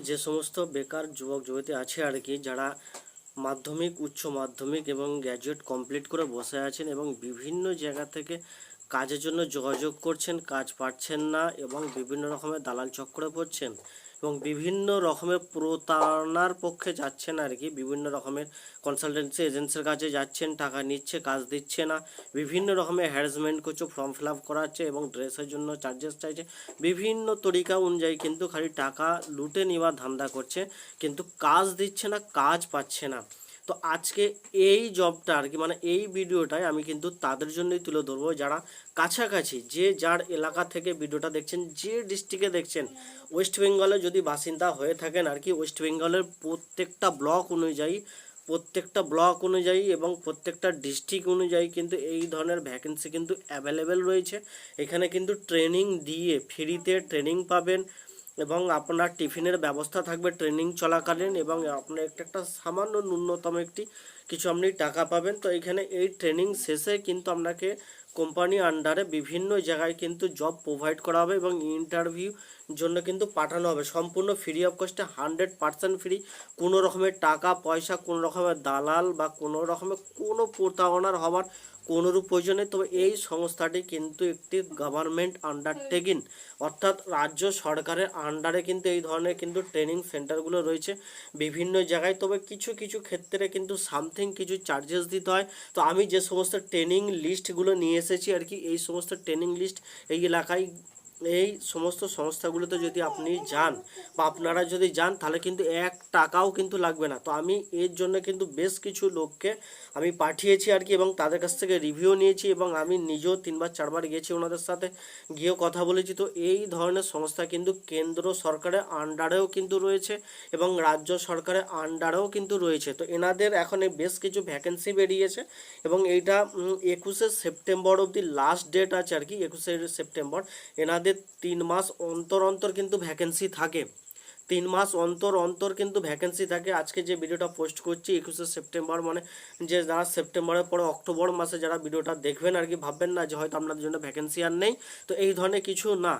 যে সমস্ত বেকার যুবক যুবতী আছে আর কি যারা মাধ্যমিক উচ্চ মাধ্যমিক এবং গ্র্যাজুয়েট কমপ্লিট করে বসে আছেন এবং বিভিন্ন জায়গা থেকে কাজের জন্য যোগাযোগ করছেন কাজ পাচ্ছেন না এবং বিভিন্ন রকমের দালাল চক্রে পড়ছেন এবং বিভিন্ন রকমের প্রতারণার পক্ষে যাচ্ছেন আর কি। বিভিন্ন রকমের কনসালটেন্সি এজেন্সির কাছে যাচ্ছেন, টাকা নিচ্ছে, কাজ দিচ্ছে না। বিভিন্ন রকমের হ্যারাসমেন্ট করছে ফর্ম ফিল আপ করাচ্ছে এবং ড্রেসের জন্য চার্জেস চাইছে। বিভিন্ন তরিকা অনুযায়ী কিন্তু খালি টাকা লুটে নেওয়ার ধান্দা করছে। কিন্তু কাজ দিচ্ছে না, কাজ পাচ্ছে না। তো আজকে এই জবটা আর কি মানে এই ভিডিওটায় আমি কিন্তু তাদের জন্যই তুলে ধরবো। যারা কাছাকাছি, যে যার এলাকা থেকে ভিডিওটা দেখছেন, যে ডিস্ট্রিক্টে দেখছেন ওয়েস্ট বেঙ্গলে যদি বাসিন্দা হয়ে থাকেন আর কি ওয়েস্ট বেঙ্গলের প্রত্যেকটা ব্লক অনুযায়ী, প্রত্যেকটা ব্লক অনুযায়ী এবং প্রত্যেকটা ডিস্ট্রিক্ট অনুযায়ী কিন্তু এই ধরনের ভ্যাকেন্সি কিন্তু অ্যাভেলেবেল রয়েছে। এখানে কিন্তু ট্রেনিং দিয়ে ফ্রিতে ট্রেনিং পাবেন। এবং আপনার টিফিনের ব্যবস্থা থাকবে ট্রেনিং চলাকালীন এবং আপনার একটা একটা সামান্য ন্যূনতম একটি কিছু আপনি টাকা পাবেন। তো এখানে এই ট্রেনিং শেষে কিন্তু আপনাকে কোম্পানি আন্ডারে বিভিন্ন জায়গায় কিন্তু জব প্রোভাইড করা হবে এবং ইন্টারভিউ জন্য কিন্তু পাঠানো হবে। সম্পূর্ণ ফ্রি অফ কস্টে হান্ড্রেড পার্সেন্ট ফ্রি কোনো রকমের টাকা, পয়সা, কোনো রকমের দালাল বা কোনো রকমের কোনো প্রতারণার হওয়ার কোনোরূপ প্রয়োজন তবে এই সংস্থাটি কিন্তু একটি গভর্নমেন্ট আন্ডারটেকিং অর্থাৎ রাজ্য সরকারের আন্ডারে কিন্তু এই ধরনের কিন্তু ট্রেনিং সেন্টারগুলো রয়েছে বিভিন্ন জায়গায়। তবে কিছু কিছু ক্ষেত্রে কিন্তু সামথিং কিছু চার্জেস দিতে হয়। তো আমি যে সমস্ত ট্রেনিং লিস্টগুলো নিয়ে এসেছি আর কি এই সমস্ত ট্রেনিং লিস্ট এই এলাকায় এই সমস্ত সংস্থাগুলোতে যদি আপনি যান বা আপনারা যদি যান, তাহলে কিন্তু এক টাকাও কিন্তু লাগবে না। তো আমি এর জন্য কিন্তু বেশ কিছু লোককে আমি পাঠিয়েছি আর কি এবং তাদের কাছ থেকে রিভিউ নিয়েছি এবং আমি নিজেও তিনবার, চারবার গেছি ওনাদের সাথে গিয়েও কথা বলেছি। তো এই ধরনের সংস্থা কিন্তু কেন্দ্র সরকারের আন্ডারেও কিন্তু রয়েছে এবং রাজ্য সরকারের আন্ডারেও কিন্তু রয়েছে। তো এনাদের এখন বেশ কিছু ভ্যাকেন্সি বেরিয়েছে এবং এইটা একুশে সেপ্টেম্বর অবধি লাস্ট ডেট আছে আর কি, একুশে সেপ্টেম্বর। এনাদের তিন মাস অন্তর অন্তর কিন্তু ভ্যাকেন্সি থাকে। তিন মাস অন্তর অন্তর কিন্তু ভ্যাকেন্সি থাকে। আজকে যে ভিডিওটা পোস্ট করছি, একুশে সেপ্টেম্বর মানে যে যারা সেপ্টেম্বরের পরে অক্টোবর মাসে যারা ভিডিওটা দেখবেন আর কি ভাববেন না যে হয়তো আপনাদের জন্য ভ্যাকেন্সি আর নেই, তো এই ধরনের কিছু না।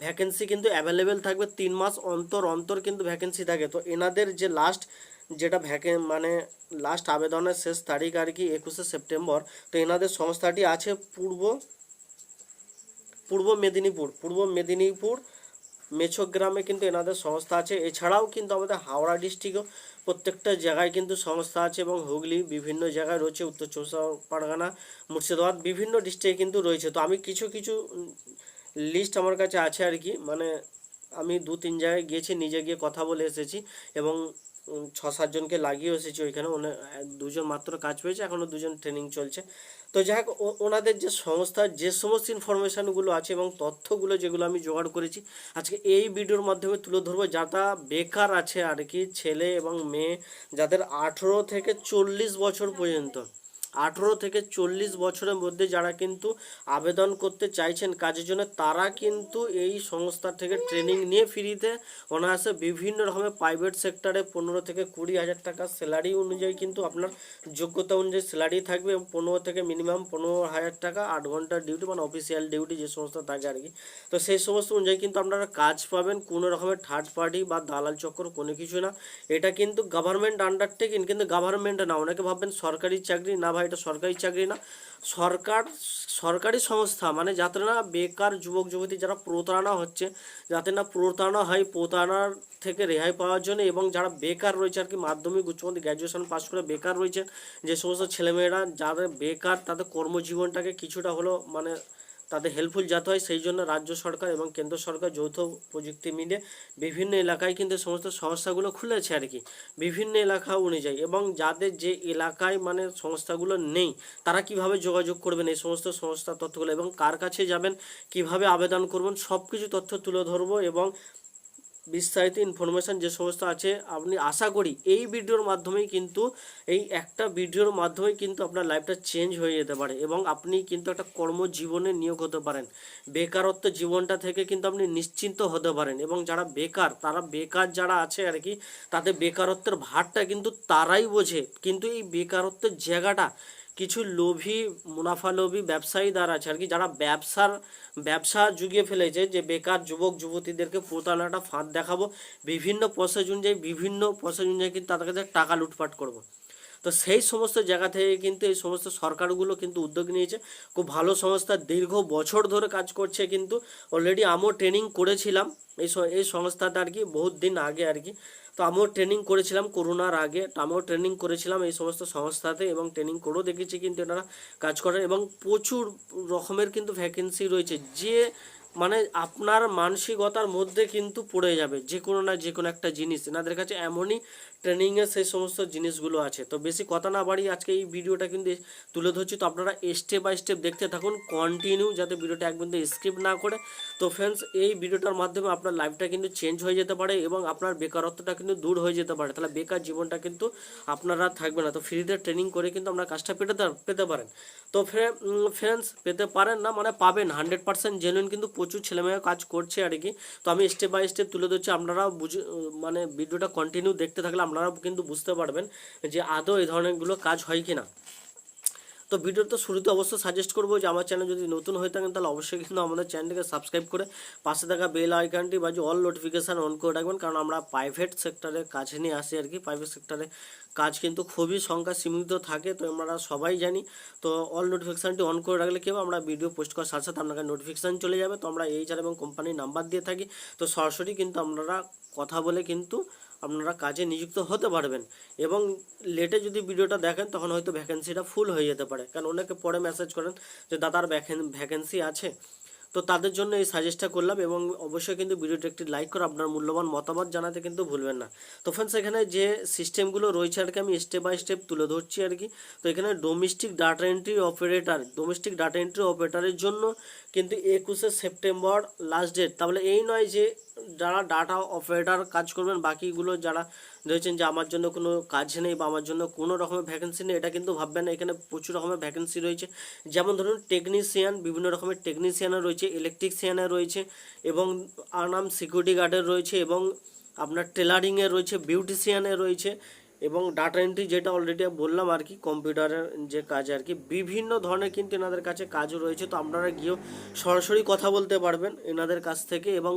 ভ্যাকেন্সি কিন্তু অ্যাভেলেবেল থাকবে। তিন মাস অন্তর অন্তর কিন্তু ভ্যাকেন্সি থাকে। তো এনাদের যে লাস্ট যেটা ভ্যাকে মানে লাস্ট আবেদনের শেষ তারিখ আর কি একুশে সেপ্টেম্বর, তো এনাদের সংস্থাটি আছে পূর্ব পূর্ব মেদিনীপুর পূর্ব মেদিনীপুর, মেছগ্রামে কিন্তু এনাদের সংস্থা আছে। এছাড়াও কিন্তু আমাদের হাওড়া ডিস্ট্রিক্টও প্রত্যেকটা জায়গায় কিন্তু সংস্থা আছে এবং হুগলি বিভিন্ন জায়গায় রয়েছে, উত্তর চব্বিশ পরগনা মুর্শিদাবাদ বিভিন্ন ডিস্ট্রিক্টে কিন্তু রয়েছে। তো আমি কিছু কিছু লিস্ট আমার কাছে আছে আর কি। মানে আমি দু তিন জায়গায় গিয়েছি, নিজে গিয়ে কথা বলে এসেছি এবং ছ সাতজনকে লাগিয়ে এসেছি ওইখানে। দুজন মাত্র কাজ পেয়েছে এখনও দুজন ট্রেনিং চলছে। তো যাই হোক ওনাদের যে সংস্থার যে সমস্ত ইনফরমেশানগুলো আছে এবং তথ্যগুলো যেগুলো আমি জোগাড় করেছি, আজকে এই ভিডিওর মাধ্যমে তুলে ধরবো। যারা বেকার আছে আর কি, ছেলে এবং মেয়ে, যাদের আঠেরো থেকে চল্লিশ বছর পর্যন্ত। আঠেরো থেকে চল্লিশ বছরের মধ্যে যারা কিন্তু আবেদন করতে চাইছেন কাজের জন্য, তারা কিন্তু এই সংস্থা থেকে ট্রেনিং নিয়ে ফ্রিতে অনায়াসে বিভিন্ন রকমের প্রাইভেট সেক্টরে পনেরো থেকে কুড়ি হাজার টাকা স্যালারি অনুযায়ী কিন্তু আপনার যোগ্যতা অনুযায়ী স্যালারি থাকবে এবং পনেরো থেকে মিনিমাম পনেরো হাজার টাকা আট ঘণ্টার ডিউটি মানে অফিসিয়াল ডিউটি যে সমস্ত থাকে আর কি। তো সেই সমস্ত অনুযায়ী কিন্তু আপনারা কাজ পাবেন, কোনো রকমের থার্ড পার্টি বা দালাল চক্র কোনো কিছু না। এটা কিন্তু গভর্নমেন্ট আন্ডারটেকিং কিন্তু গভর্নমেন্ট না, অনেকে ভাববেন সরকারি চাকরি না এটা সরকারি চাকরি না। সরকার, সরকারি সংস্থা মানে যাতে না বেকার যুবক, যুবতী যারা প্রতারণা হচ্ছে, যাতে না প্রতারণা হয়, প্রতারণার থেকে রেহাই পাওয়ার জন্য এবং যারা বেকার রয়েছে আর কি, মাধ্যমিক উচ্চমাধ্যমিক গ্র্যাজুয়েশন পাশ করে বেকার রয়েছে, যে সমস্ত ছেলেমেয়েরা, যাদের বেকার, তাদের কর্মজীবনটাকে কিছুটা হলো মানে তাদের হেল্পফুল যাতে হয়, সেই জন্য রাজ্য সরকার এবং কেন্দ্র সরকার যৌথ প্রযুক্তি মিলে বিভিন্ন এলাকায় কিন্তু সমস্ত সংস্থাগুলো খুলেছে আর কি। বিভিন্ন এলাকা অনুযায়ী এবং যাদের যে এলাকায় মানে সংস্থাগুলো নেই, তারা কীভাবে যোগাযোগ করবেন, এই সমস্ত সংস্থা তথ্যগুলো এবং কার কাছে যাবেন, কীভাবে আবেদন করবেন সব কিছু তথ্য তুলে ধরবো এবং বিস্তারিত ইনফরমেশান যে সমস্ত আছে, আপনি আশা করি এই ভিডিওর মাধ্যমেই কিন্তু, এই একটা ভিডিওর মাধ্যমেই কিন্তু আপনার লাইফটা চেঞ্জ হয়ে যেতে পারে এবং আপনি কিন্তু একটা কর্মজীবনে নিয়োগ হতে পারেন। বেকারত্ব জীবনটা থেকে কিন্তু আপনি নিশ্চিন্ত হতে পারেন এবং যারা বেকার, তারা বেকার যারা আছে আর কি, তাদের বেকারত্বের ভারটা কিন্তু তারাই বোঝে। কিন্তু এই বেকারত্বের জায়গাটা কিছু লোভী, মুনাফা লোভী ব্যবসায়ী দ্বারা আছে আর কি, যারা ব্যবসার, ব্যবসা জুগিয়ে ফেলেছে যে বেকার যুবক, যুবতীদেরকে প্রতারণাটা ফাঁদ দেখাবো, বিভিন্ন প্রসেস অনুযায়ী বিভিন্ন প্রসেস অনুযায়ী কিন্তু তাদের কাছে টাকা লুটপাট করব। তো সেই সমস্ত জায়গা থেকে কিন্তু এই সমস্ত সরকারগুলো কিন্তু উদ্যোগ নিয়েছে। খুব ভালো সংস্থা দীর্ঘ বছর ধরে কাজ করছে কিন্তু অলরেডি আমিও ট্রেনিং করেছিলাম। এই এই সংস্থাতে আর কি বহুত দিন আগে আর কি। তো আমিও ট্রেনিং করেছিলাম করোনার আগে। আমিও ট্রেনিং করেছিলাম এই সমস্ত সংস্থাতে এবং ট্রেনিং করেও দেখেছি কিন্তু এনারা কাজ করে এবং প্রচুর রকমের কিন্তু ভ্যাকেন্সি রয়েছে। যে মানে আপনার মানসিকতার মধ্যে কিন্তু পড়ে যাবে, যে কোনো না যে কোনো একটা জিনিস। এনাদের কাছে এমনই ট্রেনিংয়ের সেই সমস্ত জিনিসগুলো আছে। তো বেশি কথা না বাড়িয়ে আজকে এই ভিডিওটা কিন্তু তুলে ধরছি। তো আপনারা স্টেপ বাই স্টেপ দেখতে থাকুন কন্টিনিউ যাতে ভিডিওটা একদম স্কিপ না করে। তো ফ্রেন্ডস এই ভিডিওটার মাধ্যমে আপনার লাইফটা কিন্তু চেঞ্জ হয়ে যেতে পারে এবং আপনার বেকারত্বটা কিন্তু দূর হয়ে যেতে পারে। তাহলে বেকার জীবনটা কিন্তু আপনারা থাকবে না। তো ফ্রিতে ট্রেনিং করে কিন্তু আপনার কাজটা পেতে পেতে পারেন। তো ফ্রেন্ডস পেতে পারেন না মানে পাবেন। হান্ড্রেড পার্সেন্ট জেনুইন কিন্তু প্রচুর ছেলেমেয়ে কাজ করছে আর কি। তো আমি স্টেপ বাই স্টেপ তুলে ধরছি। আপনারা বুঝে মানে ভিডিওটা কন্টিনিউ দেখতে থাকলে আপনারাও কিন্তু বুঝতে পারবেন যে আদৌ এই ধরনেরগুলো কাজ হয় কি না তো ভিডিওর তো শুরুতে অবশ্যই সাজেস্ট করব যে আমার চ্যানেল যদি নতুন হয়ে থাকেন, তাহলে অবশ্যই কিন্তু আমাদের চ্যানেলটিকে সাবস্ক্রাইব করে পাশে থাকা বেল আইকনটি বা যে অল নোটিফিকেশান অন করে রাখবেন। কারণ আমরা প্রাইভেট সেক্টরে কাছে নিয়ে আসি আর কি। প্রাইভেট সেক্টরে কাজ কিন্তু খুবই সংখ্যা সীমিত থাকে, তো আমরা সবাই জানি। তো অল নোটিফিকেশানটি অন করে রাখলে কি হবে? আমরা ভিডিও পোস্ট করার সাথে সাথে আপনাকে নোটিফিকেশান চলে যাবে। তো আমরা এই এইচআর এবং কোম্পানির নাম্বার দিয়ে থাকি। তো সরাসরি কিন্তু আপনারা কথা বলে কিন্তু আপনারা কাজে নিযুক্ত হতে পারবেন। এবং লেটে যদি ভিডিওটা দেখেন, তখন হয়তো ভ্যাকেন্সিটা ফুল হয়ে যেতে পারে। কারণ অনেকে পরে মেসেজ করেন যে, দাদার ভ্যাকেন্সি আছে। তো তাদের জন্য এই সাজেস্টটা করলাম এবং অবশ্যই কিন্তু ভিডিওটা একটি লাইক করে, আপনার মূল্যবান মতামত জানাতে কিন্তু ভুলবেন না। তো ফ্রেন্ডস এখানে যে সিস্টেমগুলো রয়েছে আর কি, আমি স্টেপ বাই স্টেপ তুলে ধরছি আর কি। তো এখানে domestic data entry operator domestic data entry অপারেটরের জন্য কিন্তু একুশে সেপ্টেম্বর লাস্ট ডেট তাহলে এই নয় যে যারা ডাটা অপারেটর কাজ করবেন, বাকিগুলো যারা রয়েছেন যে আমার জন্য কোনো কাজ নেই বা আমার জন্য কোনো রকমের ভ্যাকেন্সি নেই, এটা কিন্তু ভাববেন না। এখানে প্রচুর রকমের ভ্যাকেন্সি রয়েছে। যেমন ধরুন টেকনিশিয়ান বিভিন্ন রকমের টেকনিশিয়ানও রয়েছে ইলেকট্রিশিয়ানের রয়েছে এবং আর নাম সিকিউরিটি গার্ডের রয়েছে এবং আপনার টেলারিংয়ে রয়েছে বিউটিশিয়ানের রয়েছে এবং ডাটা এন্ট্রি যেটা অলরেডি বললাম আর কি কম্পিউটারের যে কাজ আর কি, বিভিন্ন ধরনের কিন্তু এনাদের কাছে কাজও রয়েছে। তো আপনারা গিয়েও সরাসরি কথা বলতে পারবেন এনাদের কাছ থেকে এবং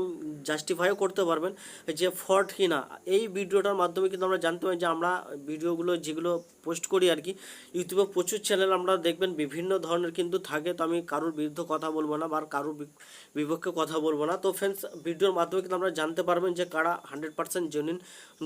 জাস্টিফাইও করতে পারবেন যে ফল্ট কি না এই ভিডিওটার মাধ্যমে কিন্তু আমরা জানতে পারি যে আমরা ভিডিওগুলো যেগুলো পোস্ট করি আর কি, ইউটিউবে প্রচুর চ্যানেল আমরা দেখবেন, বিভিন্ন ধরনের কিন্তু থাকে। তো আমি কারোর বিরুদ্ধে কথা বলব না বা কারোর বিপক্ষে কথা বলব না। তো ফ্রেন্ডস ভিডিওর মাধ্যমে কিন্তু আমরা জানতে পারবেন যে কারা hundred percent genuine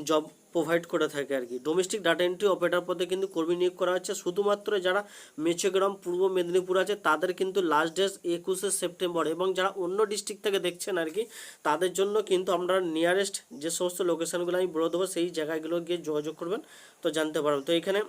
job provide করে থাকে আর কি। ডোমেস্টিক ডাটা এন্ট্রি অপারেটর পদে কিন্তু কর্মী নিয়োগ করা হচ্ছে। শুধুমাত্র যারা মেচেগ্রাম, পূর্ব মেদিনীপুর আছে, তাদের কিন্তু লাস্ট ডেট একুশে সেপ্টেম্বর এবং যারা অন্য ডিস্ট্রিক্ট থেকে দেখছেন আর কি তাদের জন্য কিন্তু আমরা নিয়ারেস্ট যে সমস্ত লোকেশানগুলো আমি বলে দেবো, সেই জায়গাগুলো গিয়ে যোগাযোগ করবেন, তো জানতে পারবেন। তো এখানে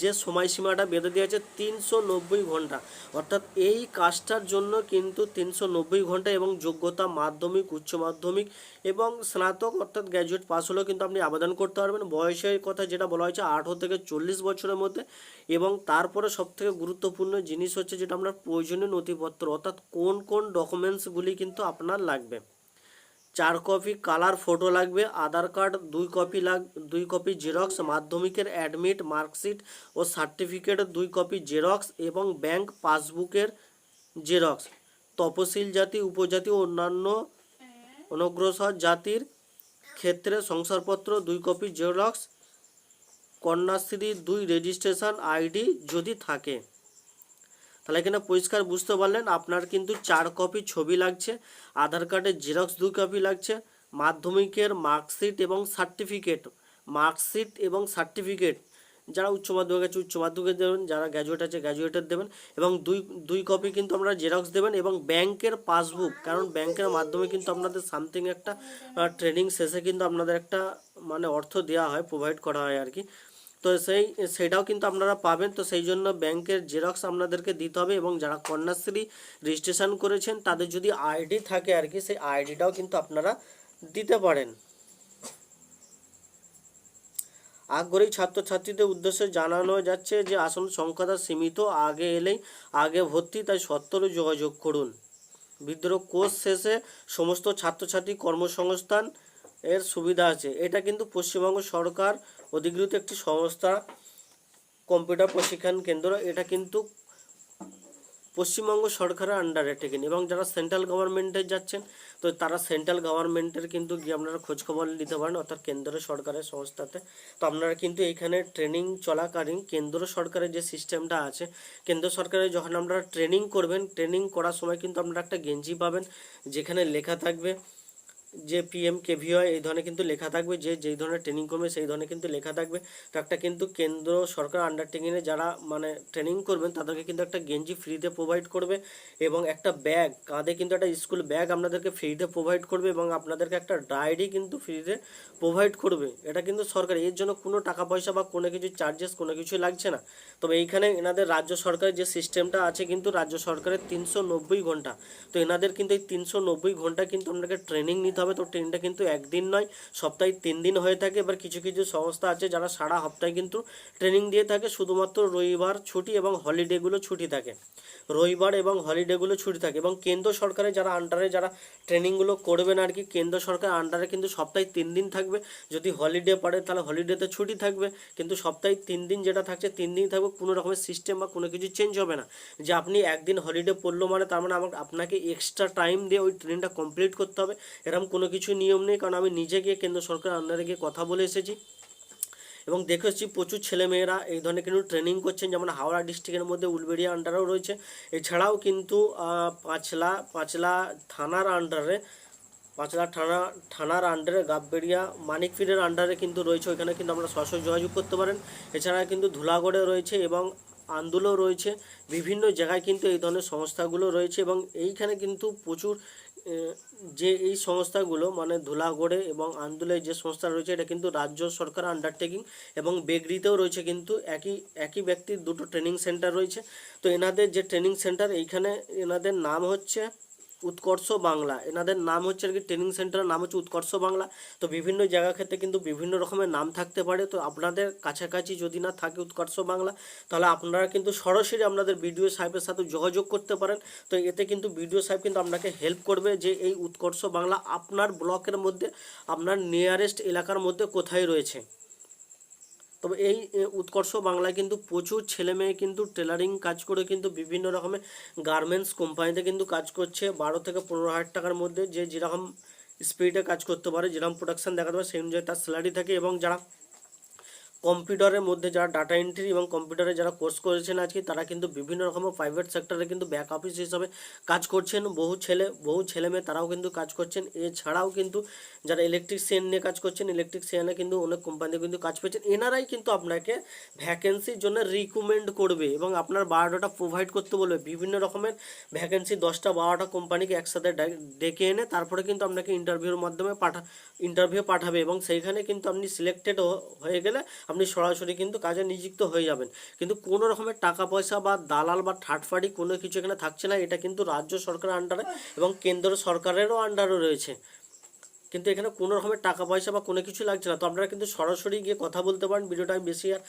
যে সময়সীমাটা বেঁধে দেওয়া আছে তিনশো নব্বই ঘণ্টা। অর্থাৎ এই কাজটার জন্য কিন্তু তিনশো নব্বই ঘণ্টা এবং যোগ্যতা মাধ্যমিক, উচ্চ মাধ্যমিক এবং স্নাতক অর্থাৎ গ্র্যাজুয়েট পাস হলেও কিন্তু আপনি আবেদন করতে পারবেন। বয়সের কথা যেটা বলা হয়েছে আঠারো থেকে চল্লিশ বছরের মধ্যে এবং তারপরে সবথেকে গুরুত্বপূর্ণ জিনিস হচ্ছে যেটা আপনার প্রয়োজনীয় নথিপত্র অর্থাৎ কোন কোন ডকুমেন্টসগুলি কিন্তু আপনার লাগবে। চার কপি কালার ফটো লাগবে আধার কার্ড দুই কপি লাগ দুই কপি জেরক্স মাধ্যমিকের অ্যাডমিট মার্কশিট ও সার্টিফিকেট দুই কপি জেরক্স এবং ব্যাংক পাসবুকের জেরক্স। তপশিল জাতি উপজাতি ও অন্যান্য অনগ্রসর জাতির ক্ষেত্রে শংসাপত্র দুই কপি জেরক্স কন্যাশ্রী দুই রেজিস্ট্রেশন আইডি যদি থাকে। তাহলে এখানে পরিষ্কার বুঝতে পারলেন, আপনার কিন্তু চার কপি ছবি লাগছে, আধার কার্ডের জেরক্স দুই কপি লাগছে, মাধ্যমিকের মার্কশিট এবং সার্টিফিকেট মার্কশিট এবং সার্টিফিকেট যারা উচ্চ মাধ্যমিক আছে, উচ্চ মাধ্যমিক দেবেন, যারা গ্র্যাজুয়েট আছে গ্র্যাজুয়েটের দেবেন, এবং দুই দুই কপি কিন্তু আপনারা জেরক্স দেবেন, এবং ব্যাংকের পাসবুক কারণ ব্যাংকের মাধ্যমে কিন্তু আপনাদের সামথিং একটা ট্রেনিং শেষে কিন্তু আপনাদের একটা মানে অর্থ দেওয়া হয় প্রোভাইড করা হয় আর কি। তো সেই, সেটাও কিন্তু আপনারা পাবেন। তো সেই জন্য ব্যাংকের জেরক্স আপনাদেরকে দিতে হবে এবং যারা কন্যাশ্রী রেজিস্ট্রেশন করেছেন, তাদের যদি আইডি থাকে আর কি, সেই আইডিটাও কিন্তু আপনারা দিতে পারেন। আগ্রহী ছাত্রছাত্রীদের উদ্দেশ্যে জানানো যাচ্ছে যে আসন সংখ্যাটা সীমিত, আগে এলেই আগে ভর্তি, তাই সত্তরে যোগাযোগ করুন। বিদ্রোহ কোর্স শেষে সমস্ত ছাত্রছাত্রী কর্মসংস্থান এর সুবিধা আছে। এটা কিন্তু পশ্চিমবঙ্গ সরকার অধিকৃত একটি সংস্থা, কম্পিউটার প্রশিক্ষণ কেন্দ্র, এটা কিন্তু পশ্চিমবঙ্গ সরকারের আন্ডারে টেকেন এবং যারা সেন্ট্রাল গভর্নমেন্টে যাচ্ছেন, তো তারা সেন্ট্রাল গভর্নমেন্টের কিন্তু গিয়ে আপনারা খোঁজখবর নিতে পারেন, অর্থাৎ কেন্দ্র সরকারের সংস্থাতে। তো আপনারা কিন্তু এইখানে ট্রেনিং চলাকালীন কেন্দ্র সরকারের যে সিস্টেমটা আছে, কেন্দ্র সরকারের যখন আপনারা ট্রেনিং করবেন ট্রেনিং করার সময় কিন্তু আপনারা একটা গেঞ্জি পাবেন, যেখানে লেখা থাকবে যে পি পিএম কেভিওয়াই এই ধরনের কিন্তু লেখা থাকবে। যে, যেই ধরনের ট্রেনিং করবে, সেই ধরনের কিন্তু লেখা থাকবে। তো একটা কিন্তু কেন্দ্র সরকার আন্ডারটেকিংয়ে যারা মানে ট্রেনিং করবেন, তাদেরকে কিন্তু একটা গেঞ্জি ফ্রিতে প্রোভাইড করবে এবং একটা ব্যাগ কাঁধে কিন্তু একটা স্কুল ব্যাগ আপনাদেরকে ফ্রিতে প্রোভাইড করবে এবং আপনাদেরকে একটা ডায়েরি কিন্তু ফ্রিতে প্রোভাইড করবে। এটা কিন্তু সরকার, এর জন্য কোনো টাকা পয়সা বা কোনো কিছু চার্জেস কোনো কিছু লাগছে না। তবে এইখানে এনাদের রাজ্য সরকারের যে সিস্টেমটা আছে কিন্তু রাজ্য সরকারের তিনশো নব্বই ঘণ্টা। তো এনাদের কিন্তু এই তিনশো নব্বই ঘণ্টা কিন্তু আপনাকে ট্রেনিং নিতে হবে। তো ট্রেনটা কিন্তু একদিন নয়, সপ্তাহে তিন দিন হয়ে থাকে। এবার কিছু কিছু সংস্থা আছে যারা সারা সপ্তাহে কিন্তু ট্রেনিং দিয়ে থাকে। শুধুমাত্র রবিবার ছুটি এবং হলিডেগুলো ছুটি থাকে। রবিবার এবং হলিডেগুলো ছুটি থাকে এবং কেন্দ্র সরকারের যারা আন্ডারে যারা ট্রেনিংগুলো করবেন আর কি, কেন্দ্র সরকার আন্ডারে কিন্তু সপ্তাহে তিন দিন থাকবে। যদি হলিডে পড়ে তাহলে হলিডেতে ছুটি থাকবে। কিন্তু সপ্তাহে তিন দিন যেটা থাকছে, তিন দিন থাকবে। কোনো রকমের সিস্টেম বা কোনো কিছু চেঞ্জ হবে না। যে আপনি একদিন হলিডে পড়ল মানে তার মানে আমার আপনাকে এক্সট্রা টাইম দিয়ে ওই ট্রেনটা কমপ্লিট করতে হবে। এরকম কোনো কিছু নিয়ম নেই, কারণ আমি নিজে গিয়ে কেন্দ্র সরকারের আন্ডারে গিয়ে কথা বলে এসেছি। এবং দেখেছি প্রচুর ছেলেমেয়েরা এই ধরনের কিন্তু ট্রেনিং করছেন, যেমন হাওড়া ডিস্ট্রিক্টের মধ্যে উলবেড়িয়া আন্ডারেও রয়েছে। এছাড়াও কিন্তু পাঁচলা পাঁচলা থানার আন্ডারে পাঁচলা থানা, থানার আন্ডারে গাববেড়িয়া, মানিকফিরের আন্ডারে কিন্তু রয়েছে। ওইখানে কিন্তু আমরা সরাসরি যোগাযোগ করতে পারেন। এছাড়া কিন্তু ধুলাগড়ে রয়েছে এবং আন্দুলেও রয়েছে। বিভিন্ন জায়গায় কিন্তু এই ধরনের সংস্থাগুলো রয়েছে এবং এইখানে কিন্তু প্রচুর যে এই সংস্থাগুলো মানে ধুলাগড়ে এবং আন্দুলে যে সংস্থা রয়েছে, এটা কিন্তু রাজ্য সরকার আন্ডারটেকিং এবং বেগরিতেও রয়েছে কিন্তু একই একই ব্যক্তির দুটো ট্রেনিং সেন্টার রয়েছে। তো এনাদের যে ট্রেনিং সেন্টার এইখানে এনাদের নাম হচ্ছে উৎকর্ষ বাংলা। এনাদের নাম হচ্ছে আর কি ট্রেনিং সেন্টারের নাম হচ্ছে উৎকর্ষ বাংলা। তো বিভিন্ন জায়গা ক্ষেত্রে কিন্তু বিভিন্ন রকমের নাম থাকতে পারে। তো আপনাদের কাছাকাছি যদি না থাকে উৎকর্ষ বাংলা, তাহলে আপনারা কিন্তু সরাসরি আপনাদের বিডিও সাহেবের সাথে যোগাযোগ করতে পারেন। তো এতে কিন্তু বিডিও সাহেব কিন্তু আপনাকে হেল্প করবে যে এই উৎকর্ষ বাংলা আপনার ব্লকের মধ্যে, আপনার নিয়ারেস্ট এলাকার মধ্যে কোথায় রয়েছে। তবে এই উৎকর্ষ বাংলায় কিন্তু প্রচুর ছেলে মেয়ে কিন্তু টেলারিং কাজ করে কিন্তু বিভিন্ন রকমের গার্মেন্টস কোম্পানিতে কিন্তু কাজ করছে। বারো থেকে পনেরো হাজার টাকার মধ্যে যে যেরকম স্পিডে কাজ করতে পারে, যেরকম প্রোডাকশান দেখাতে পারে, সেই অনুযায়ী তার স্যালারি থাকে এবং যারা কম্পিউটারের মধ্যে যারা ডাটা এন্ট্রি এবং কম্পিউটারে যারা কোর্স করেছেন আজকে, তারা কিন্তু বিভিন্ন রকমের প্রাইভেট সেক্টরে কিন্তু ব্যাক অফিস হিসাবে কাজ করছেন। বহু ছেলে বহু ছেলে মেয়ে তারাও কিন্তু কাজ করছেন। এছাড়াও কিন্তু যারা ইলেকট্রিশিয়ান নিয়ে কাজ করছেন ইলেকট্রিশিয়ানে কিন্তু অনেক কোম্পানিতে কিন্তু কাজ পেয়েছেন। এনারাই কিন্তু আপনাকে ভ্যাকেন্সির জন্য রিকমেন্ড করবে এবং আপনার বারোটা প্রোভাইড করতে বলবে। বিভিন্ন রকমের ভ্যাকেন্সি দশটা, বারোটা কোম্পানিকে একসাথে ডেকে এনে তারপরে কিন্তু আপনাকে ইন্টারভিউর মাধ্যমে পাঠা ইন্টারভিউ পাঠাবে এবং সেইখানে কিন্তু আপনি সিলেক্টেড হয়ে গেলে আপনি সরাসরি কিন্তু কাজে নিযুক্ত হয়ে যাবেন। কিন্তু কোনো রকমের টাকা পয়সা বা দালাল বা পার্টি কোনো কিছু এখানে থাকছে না। এটা কিন্তু রাজ্য সরকারের আন্ডারে এবং কেন্দ্র সরকারেরও আন্ডারে রয়েছে। কিন্তু এখানে কোনো রকমের টাকা পয়সা বা কোনো কিছু লাগছে না। তো আপনারা কিন্তু সরাসরি গিয়ে কথা বলতে পারেন, ভিডিওটা আমি বেশি আর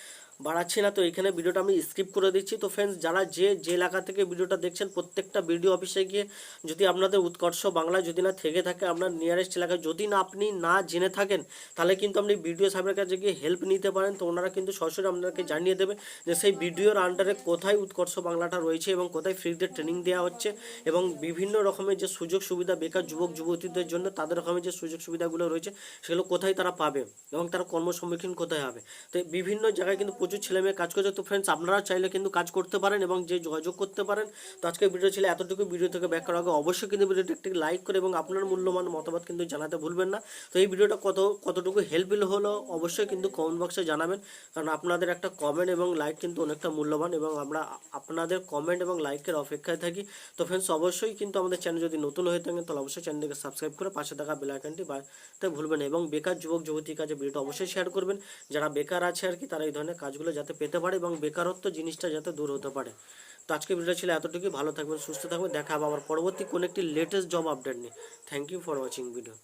বাড়াচ্ছি না। তো এখানে ভিডিওটা আমি স্কিপ করে দিচ্ছি। তো ফ্রেন্ডস যারা যে যে এলাকা থেকে ভিডিওটা দেখছেন, প্রত্যেকটা ভিডিও অফিসে গিয়ে যদি আপনাদের উৎকর্ষ বাংলা যদি না থেকে থাকে, আপনার নিয়ারেস্ট এলাকায় যদি না আপনি না জেনে থাকেন, তাহলে কিন্তু আপনি ভিডিও সাহেবের কাছে গিয়ে হেল্প নিতে পারেন। তো ওনারা কিন্তু সরাসরি আপনাকে জানিয়ে দেবে যে, সেই ভিডিওর আন্ডারে কোথায় উৎকর্ষ বাংলাটা রয়েছে এবং কোথায় ফ্রিতে ট্রেনিং দেওয়া হচ্ছে এবং বিভিন্ন রকমের যে সুযোগ সুবিধা বেকার যুবক যুবতীদের জন্য, তাদের রকমের যে সুযোগ সুবিধাগুলো রয়েছে, সেগুলো কোথায় তারা পাবে এবং তারা কর্মসম্মুখীন কোথায় হবে। তো বিভিন্ন জায়গায় কিন্তু প্রচুর ছেলে মেয়ে কাজ করছে। তো ফ্রেন্ডস আপনারা চাইলে কিন্তু কাজ করতে পারেন এবং যে যোগাযোগ করতে পারেন। তো আজকে ভিডিও ছিল এতটুকু ভিডিও থেকে ব্যাক করার আগে অবশ্যই কিন্তু ভিডিওটা একটি লাইক করে এবং আপনার মূল্যবান মতামত কিন্তু জানাতে ভুলবেন না। তো এই ভিডিওটা কত, কতটুকু হেল্পফুল হলো অবশ্যই কিন্তু কমেন্ট বক্সে জানাবেন। কারণ আপনাদের একটা কমেন্ট এবং লাইক কিন্তু অনেকটা মূল্যবান এবং আমরা আপনাদের কমেন্ট এবং লাইকের অপেক্ষায় থাকি। তো ফ্রেন্ডস অবশ্যই কিন্তু আমাদের চ্যানেল যদি নতুন হয়ে থাকেন, তাহলে অবশ্যই চ্যানেলটিকে সাবস্ক্রাইব করে পাশে থাকা বেল আইকনটি তা ভুলবেন এবং বেকার যুবক যুবতীর কাছে ভিডিওটা অবশ্যই শেয়ার করবেন। যারা বেকার আছে আর কি, তারা এই ধরনের কাজগুলো যাতে পেতে পারে এবং বেকারত্ব জিনিসটা যাতে দূর হতে পারে। তো আজকে ভিডিওটা ছিল এতটুকুই। ভালো থাকবেন, সুস্থ থাকবেন। দেখা হবে আবার পরবর্তী কোনো একটি লেটেস্ট জব আপডেট নিয়ে। Thank you for watching video